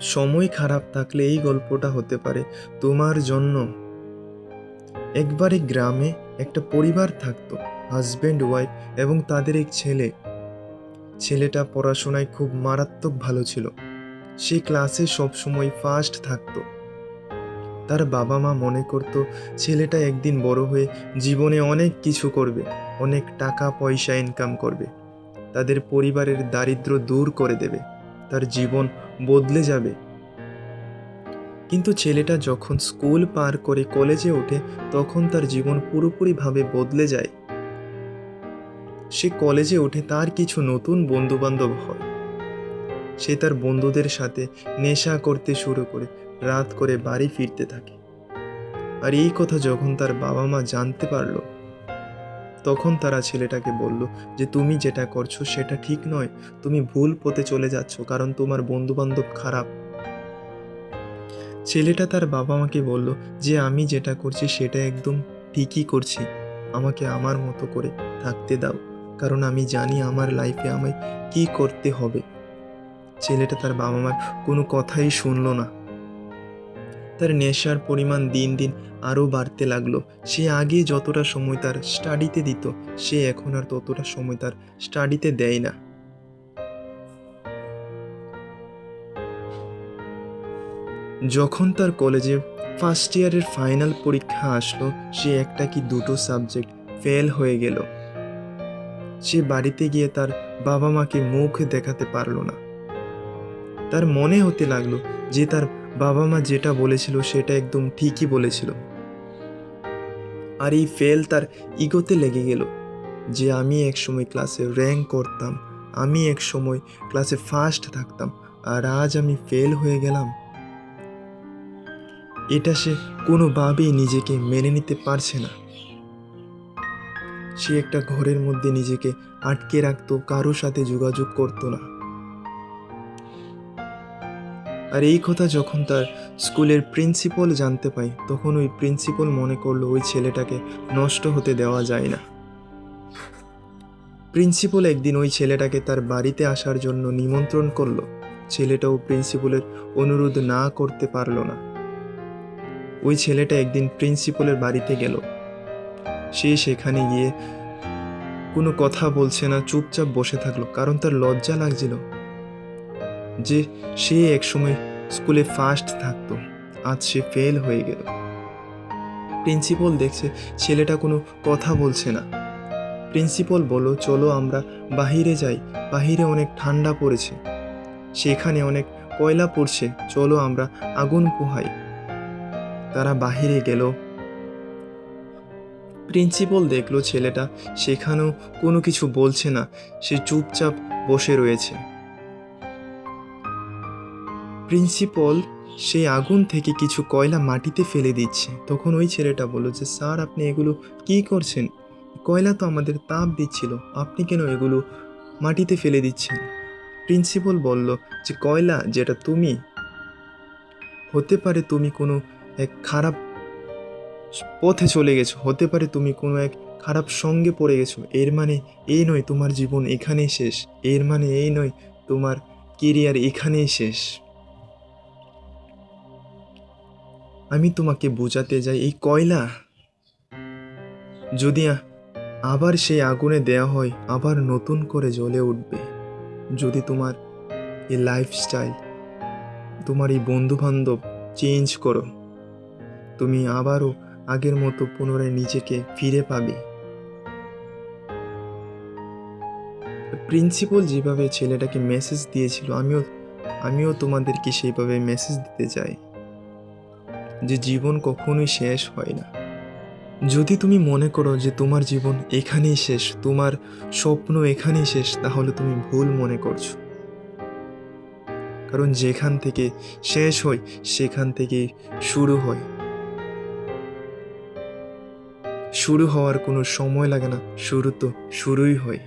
সময় খারাপ থাকলে এই গল্পটা হতে পারে তোমার জন্য। একবারে গ্রামে একটা পরিবার থাকতো হাজব্যান্ড ওয়াইফ এবং তাদের এক ছেলে। ছেলেটা পড়াশোনায় খুব মারাত্মক ভালো ছিল। সে ক্লাসে সবসময় ফার্স্ট থাকতো। তার বাবা মা মনে করতো, ছেলেটা একদিন বড় হয়ে জীবনে অনেক কিছু করবে, অনেক টাকা পয়সা ইনকাম করবে। তাদের পরিবারের দারিদ্র দূর করে দেবে। তার জীবন বদলে যাবে। কিন্তু ছেলেটা যখন স্কুল পার করে কলেজে ওঠে, তখন তার জীবন পুরোপুরিভাবে বদলে যায়। সে কলেজে ওঠে, তার কিছু নতুন বন্ধুবান্ধব হয়। সে তার বন্ধুদের সাথে নেশা করতে শুরু করে, রাত করে বাড়ি ফিরতে থাকে। আর এই কথা যখন তার বাবা মা জানতে পারল তখন তারা ছেলেটাকে বলল যে, তুমি যেটা করছ সেটা ঠিক নয়। তুমি ভুল পথে চলে যাচ্ছ, কারণ তোমার বন্ধু বান্ধব খারাপ। ছেলেটা তার বাবা মাকে বলল যে, আমি যেটা করছি সেটা একদম ঠিকই করছি। আমাকে আমার মতো করে থাকতে দাও, কারণ আমি জানি আমার লাইফে আমায় কি করতে হবে। ছেলেটা তার বাবা মার কোনো কথাই শুনলো না। তার নেশার পরিমাণ দিন দিন আরও বাড়তে লাগল। সে আগে যতটা সময় তার স্টাডিতে দিত, সে এখন আর ততটা সময় তার স্টাডিতে দেয় না। যখন তার কলেজে ফার্স্ট ইয়ারের ফাইনাল পরীক্ষা আসলো, সে একটা কি দুটো সাবজেক্ট ফেল হয়ে গেল। সে বাড়িতে গিয়ে তার বাবা মাকে মুখ দেখাতে পারল না। তার মনে হতে লাগল যে তার বাবা মা যেটা বলেছিল সেটা একদম ঠিকই বলেছিল। আর এই ফেল তার ইগোতে লেগে গেল যে আমি এক সময় ক্লাসে র্যাঙ্ক করতাম, আমি এক সময় ক্লাসে ফার্স্ট থাকতাম, আর আজ আমি ফেল হয়ে গেলাম। এটা সে কোনোভাবেই নিজেকে মেনে নিতে পারছে না। সে একটা ঘরের মধ্যে নিজেকে আটকে রাখতো, কারও সাথে যোগাযোগ করতো না। আর এই কথা যখন তার স্কুলের প্রিন্সিপাল জানতে পাই তখন ওই প্রিন্সিপাল মনে করল ওই ছেলেটাকে নষ্ট হতে দেওয়া যায় না। প্রিন্সিপাল একদিন ওই ছেলেটাকে তার বাড়িতে আসার জন্য নিমন্ত্রণ করল। ছেলেটাও প্রিন্সিপালের অনুরোধ না করতে পারল না। ওই ছেলেটা একদিন প্রিন্সিপালের বাড়িতে গেল। সে সেখানে গিয়ে কোনো কথা বলছে না, চুপচাপ বসে থাকল, কারণ তার লজ্জা লাগছিল। যে সে একসময় স্কুলে ফার্স্ট থাকতো। আজ সে ফেল হয়ে গেল। প্রিন্সিপাল দেখছে ছেলেটা কোনো কথা বলছে না। প্রিন্সিপাল বলো চলো আমরা বাহিরে যাই। বাহিরে অনেক ঠান্ডা পড়েছে। সেখানে অনেক কয়লা পড়ছে। চলো আমরা আগুন পোহাই। তারা বাহিরে গেল। প্রিন্সিপাল দেখল ছেলেটা সেখানেও কোনো কিছু বলছে না। সে চুপচাপ বসে রয়েছে। প্রিন্সিপাল সেই আগুন থেকে কিছু কয়লা মাটিতে ফেলে দিচ্ছে। তখন ওই ছেলেটা বলল যে, স্যার, আপনি এগুলো কি করছেন? কয়লা তো আমাদের তাপ দিচ্ছিল। আপনি কেন এগুলো মাটিতে ফেলে দিচ্ছেন? প্রিন্সিপাল বলল যে, কয়লা যেটা তুমি, হতে পারে তুমি কোনো এক খারাপ পথে চলে গেছো, হতে পারে তুমি কোনো এক খারাপ সঙ্গে পড়ে গেছো। এর মানে এই নয় তোমার জীবন এখানেই শেষ। এর মানে এই নয় তোমার কেরিয়ার এখানেই শেষ। আমি তোমাকে বোঝাতে যাই এই কয়লা। যদি আবার সেই আগুনে দেয়া হয়, আবার নতুন করে জ্বলে উঠবে। যদি তোমার এই লাইফস্টাইল তোমার এই বন্ধু বান্ধব চেঞ্জ করো, তুমি আবারও আগের মতো পুনরায় নিজেকে ফিরে পাবে। প্রিন্সিপাল যেভাবে ছেলেটাকে মেসেজ দিয়েছিল, আমিও আমিও তোমাদেরকে সেইভাবে মেসেজ দিতে চাই। যে জীবন কখনোই শেষ হয় না। যদি তুমি মনে করো যে তোমার জীবন এখানেই শেষ, তোমার স্বপ্ন এখানেই শেষ, তাহলে তুমি ভুল মনে করছ। কারণ যেখান থেকে শেষ হয়, সেখান থেকে শুরু হয়। শুরু হওয়ার কোনো সময় লাগে না, শুরু তো শুরুই হয়।